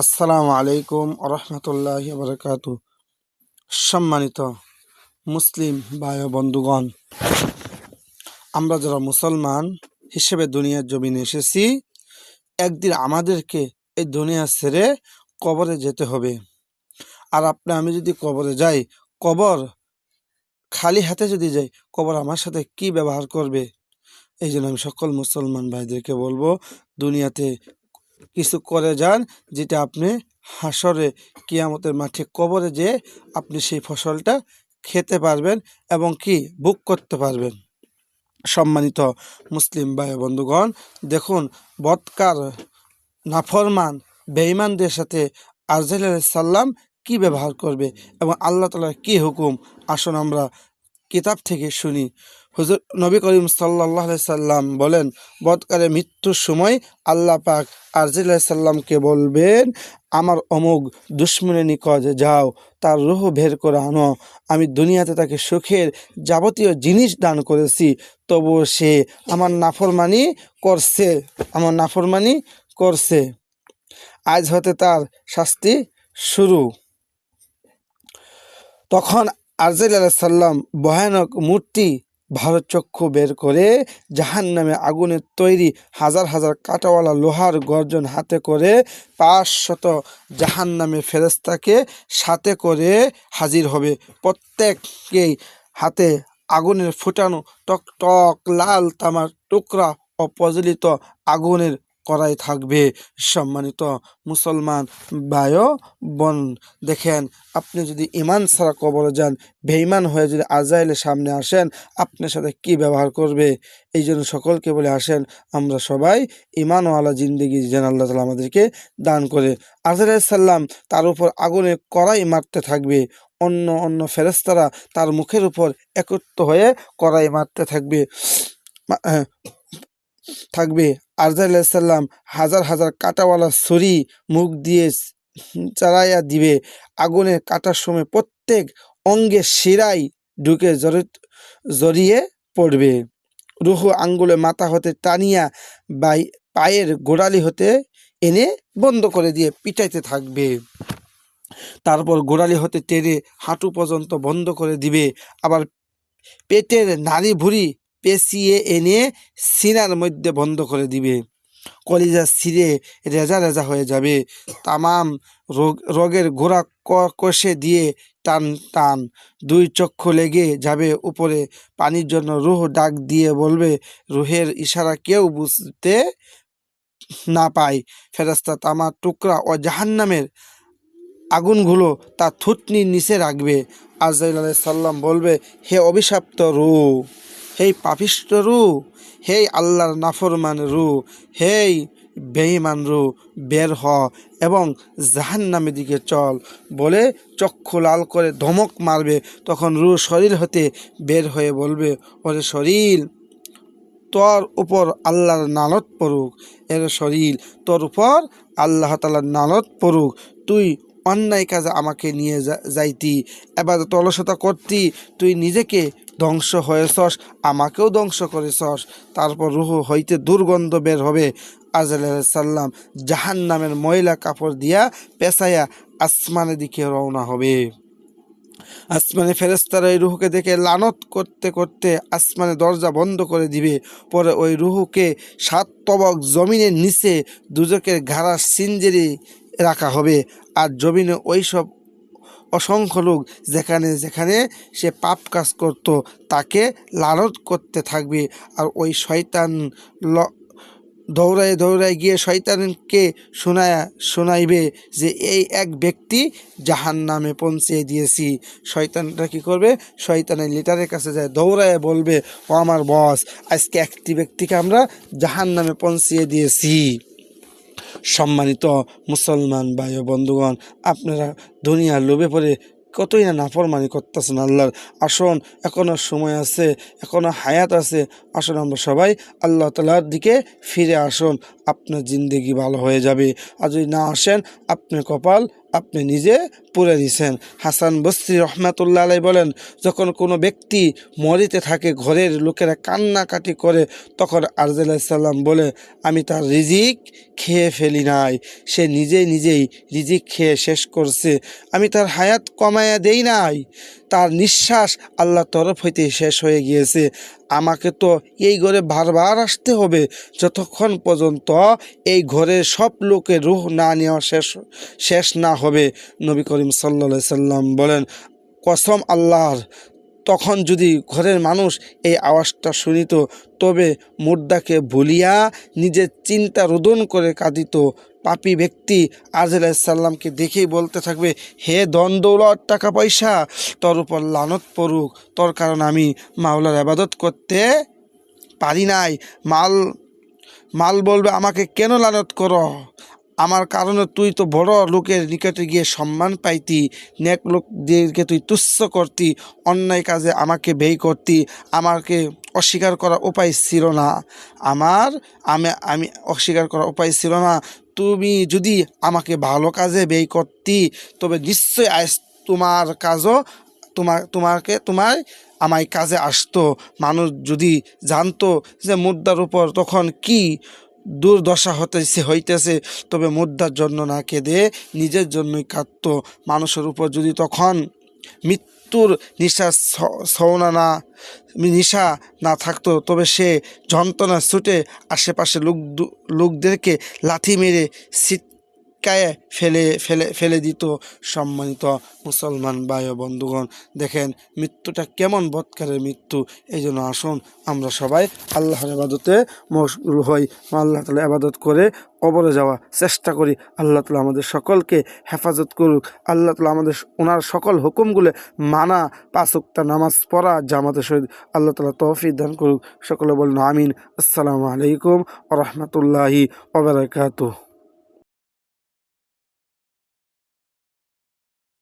আসসালামু আলাইকুম রহমতুল্লাহ বরকাত সম্মানিত মুসলিম ভাই বন্ধুগণ, আমরা যারা মুসলমান হিসেবে দুনিয়ার জমিনে এসেছি, একদিন আমাদেরকে এই দুনিয়া ছেড়ে কবরে যেতে হবে। আর আপনি, আমি যদি কবরে যাই, কবর খালি হাতে যদি যাই, কবর আমার সাথে কি ব্যবহার করবে? এই জন্য আমি সকল মুসলমান ভাইদেরকে বলব, দুনিয়াতে কিছু করে যান যেটা আপনি হাসরে কিয়ামতের মাঠে কবরে যে আপনি সেই ফসলটা খেতে পারবেন এবং কি বুক করতে পারবেন। সম্মানিত মুসলিম ভাই বন্ধুগণ, দেখুন বৎকার, নাফরমান, বেঈমানদের সাথে আরজাল সাল্লাম কি ব্যবহার করবে এবং আল্লাহ তালার কি হুকুম? আসুন আমরা কিতাব থেকে শুনি। হুজুর নবী করিম সাল্লাহ সাল্লাম বলেন বৎকারে মৃত্যুর সময় আল্লাহ পাক আরজিল সাল্লামকে বলবেন, আমার অমুক দুশ্মনের নিকট যাও, তার রুহ বের করে আনো। আমি দুনিয়াতে তাকে সুখের যাবতীয় জিনিস দান করেছি, তবুও সে আমার নাফরমানি করছে, আমার নাফরমানি করছে। আজ হতে তার শাস্তি শুরু। তখন আরজাইল সাল্লাম ভয়ানক মূর্তি ভারত চক্ষু বের করে জাহান নামে আগুনের তৈরি হাজার হাজার কাটাওয়ালা লোহার গর্জন হাতে করে পাঁচশত জাহান নামে ফেরেস্তাকে সাথে করে হাজির হবে। প্রত্যেককেই হাতে আগুনের ফুটানো টক টক লাল তামার টুকরা ও প্রজ্বলিত আগুনের করাই থাকবে। সম্মানিত মুসলমান ও বোন, দেখেন, আপনি যদি ইমান ছাড়া কবরে যান, বেঈমান হয়ে যদি আজাইলের সামনে আসেন, আপনার সাথে কি ব্যবহার করবে? এই জন্য সকলকে বলে আসেন, আমরা সবাই ইমানওয়ালা জিন্দিগি, যেন আল্লাহ তালা আমাদেরকে দান করে। আজাইল সাল্লাম তার উপর আগুনে কড়াই মারতে থাকবে। অন্য অন্য ফেরেস্তারা তার মুখের উপর একত্র হয়ে কড়াই মারতে থাকবে। থাকবে। আরজাল্লাম হাজার হাজার কাঁটাওয়ালা ছুরি মুখ দিয়ে চালাইয়া দিবে। আগুনের কাটার সময় প্রত্যেক অঙ্গে শিরাই ঢুকে জড়িয়ে পড়বে। রুহু আঙ্গুলে মাথা হতে টানিয়া বাই, পায়ের গোড়ালি হতে এনে বন্ধ করে দিয়ে পিটাইতে থাকবে। তারপর গোড়ালি হতে টেনে হাঁটু পর্যন্ত বন্ধ করে দিবে। আবার পেটের নাড়ি ভুড়ি পেঁচিয়ে এনে সিনার মধ্যে বন্ধ করে দিবে। কলিজা ছিঁড়ে রেজা রেজা হয়ে যাবে। তামাম রোগ, রোগের গোড়া কষে দিয়ে টান টান। দুই চক্ষু লেগে যাবে উপরে। পানির জন্য রুহ ডাক দিয়ে বলবে, রুহের ইশারা কেউ বুঝতে না পায়। ফেরাস্তা তামার টুকরা ও জাহান্নামের আগুনগুলো তার থুতনির নিচে রাখবে। আজাইল আলাই সাল্লাম বলবে, হে অভিশাপ্ত রু হে পাপিষ্ট রু, হে আল্লাহর নাফরমান রু হেই বেঈমান রু, বের হ এবং জাহান্নামের দিকে চল। বলে চক্ষু লাল করে ধমক মারবে, তখন রু শরীর হতে বের হয়ে বলবে, ওরে শরীর, তোর উপর আল্লাহর নালত পড়ুক। এর শরীর, তোর উপর আল্লাহ তালার নালত পড়ুক। তুই অন্যায় কাজে আমাকে নিয়ে যাইতি এবার তলসতা করতি, তুই নিজেকে ধ্বংস হয়েছস, আমাকেও ধ্বংস করেছস। তারপর রুহ হইতে দুর্গন্ধ বের হবে। আজাল সাল্লাম জাহান নামের ময়লা কাপড় দিয়া পেঁচাইয়া আসমানের দিকে রওনা হবে। আসমানে ফেরেস্তারা ওই রুহুকে দেখে লানত করতে করতে আসমানে দরজা বন্ধ করে দিবে। পরে ওই রুহুকে সাত তবক জমিনের নিচে দুজকের ঘাড়া সিঞ্জেরি রাখা হবে। আর জমিনে ওই সব অসংখ্য লোক যেখানে যেখানে সে পাপ কাজ করত, তাকে লালত করতে থাকবে। আর ওই শয়তান ল, দৌড়ায় দৌড়ায় গিয়ে শয়তানকে শোনায় শোনাইবে যে, এই এক ব্যক্তি জাহান নামে পৌঁছে দিয়েছি। শয়তানটা কি করবে? শয়তানের লিটারের কাছে যায়, দৌড়ায় বলবে, ও আমার বস আজকে একটি ব্যক্তিকে আমরা জাহান নামে পৌঁছিয়ে দিয়েছি। সম্মানিত মুসলমান ভাই বন্ধুগণ, আপনারা দুনিয়ার লোভে পড়ে কতই না নাফরমানি করতেছেন আল্লাহর। আসন এখনও সময় আছে এখনও হায়াত আছে, আসুন আমরা সবাই আল্লাহ তালার দিকে ফিরে আসুন, আপনার জিন্দগি ভালো হয়ে যাবে। আর যদি না আসেন, আপনার কপাল, আপনি নিজে পুরে দিছেন। হাসান বস্রি রহমাতুল্লাহ আলাই বলেন, যখন কোনো ব্যক্তি মরিতে থাকে, ঘরের লোকেরা কান্নাকাটি করে, তখন আরজাল্লাম বলে, আমি তার রিজিক খেয়ে ফেলি নাই। সে নিজেই নিজেই রিজিক খেয়ে শেষ করছে। আমি তার হায়াত কমায়া দেই নাই। তার নিঃশ্বাস আল্লাহ তরফ হইতে শেষ হয়ে গিয়েছে। আমাকে তো এই ঘরে বারবার আসতে হবে। যতক্ষণ পর্যন্ত এই ঘরের সব লোকের রুহ না নেওয়া শেষ শেষ না হবে। নবী করিম সাল্লা সাল্লাম বলেন, কসম আল্লাহর, তখন যদি ঘরের মানুষ এই আওয়াজটা শুনিত, তবে মুর্দাকে ভুলিয়া নিজের চিন্তা রোদন করে কাঁদিত। পাপী ব্যক্তি আজল সাল্লামকে দেখেই বলতে থাকবে, হে দন দৌলত, টাকা পয়সা, তোর উপর লানত পড়ুক, তোর কারণ আমি মাওলার আবাদত করতে পারি নাই। মাল মাল বলবে আমাকে কেন লানত করো? আমার কারণে তুই তো বড় লোকের নিকটে গিয়ে সম্মান পাইতি, নেক লোকদেরকে তুই তুচ্ছ করতি, অন্যায় কাজে আমাকে ব্যয় করতি, আমাকে অস্বীকার করার উপায় ছিল না। আমার, আমি আমি অস্বীকার করার উপায় ছিল না। তুমি যদি আমাকে ভালো কাজে ব্যয় করতি, তবে নিশ্চয়ই আজ তোমার কাজও তোমার তোমাকে তোমার আমায় কাজে আসতো। মানুষ যদি জানতো যে মুদ্রার উপর তখন কি দুর্দশা হতেছে, হইতেছে, তবে মুদ্রার জন্য না কেঁদে নিজের জন্যই কাঁদত। মানুষের উপর যদি তখন মৃত্যুর নিশা ছৌনা না, নিশা না থাকতো, তবে সে যন্ত্রণা ছুটে আশেপাশে লোক লোকদেরকে লাথি মেরে ফেলে ফেলে ফেলে দিত সম্মানিত মুসলমান ভাই ও বন্ধুগণ। দেখেন, মৃত্যুটা কেমন বৎকারের মৃত্যু এই জন্য আসুন আমরা সবাই আল্লাহর আবাদতে মশগুল হই। আল্লাহ তালা আবাদত করে কবরে যাওয়া চেষ্টা করি। আল্লাহ তালা আমাদের সকলকে হেফাজত করুক। আল্লাহ তালা আমাদের ওনার সকল হুকুমগুলো মানা। পাঁচুক্তা নামাজ পড়া, জামাতের সহিত আল্লাহ তালা তৌফিক দান করুক। সকলে বলুন আমিন। আসসালামু আলাইকুম রহমতুল্লাহি ওবরাকাতুহ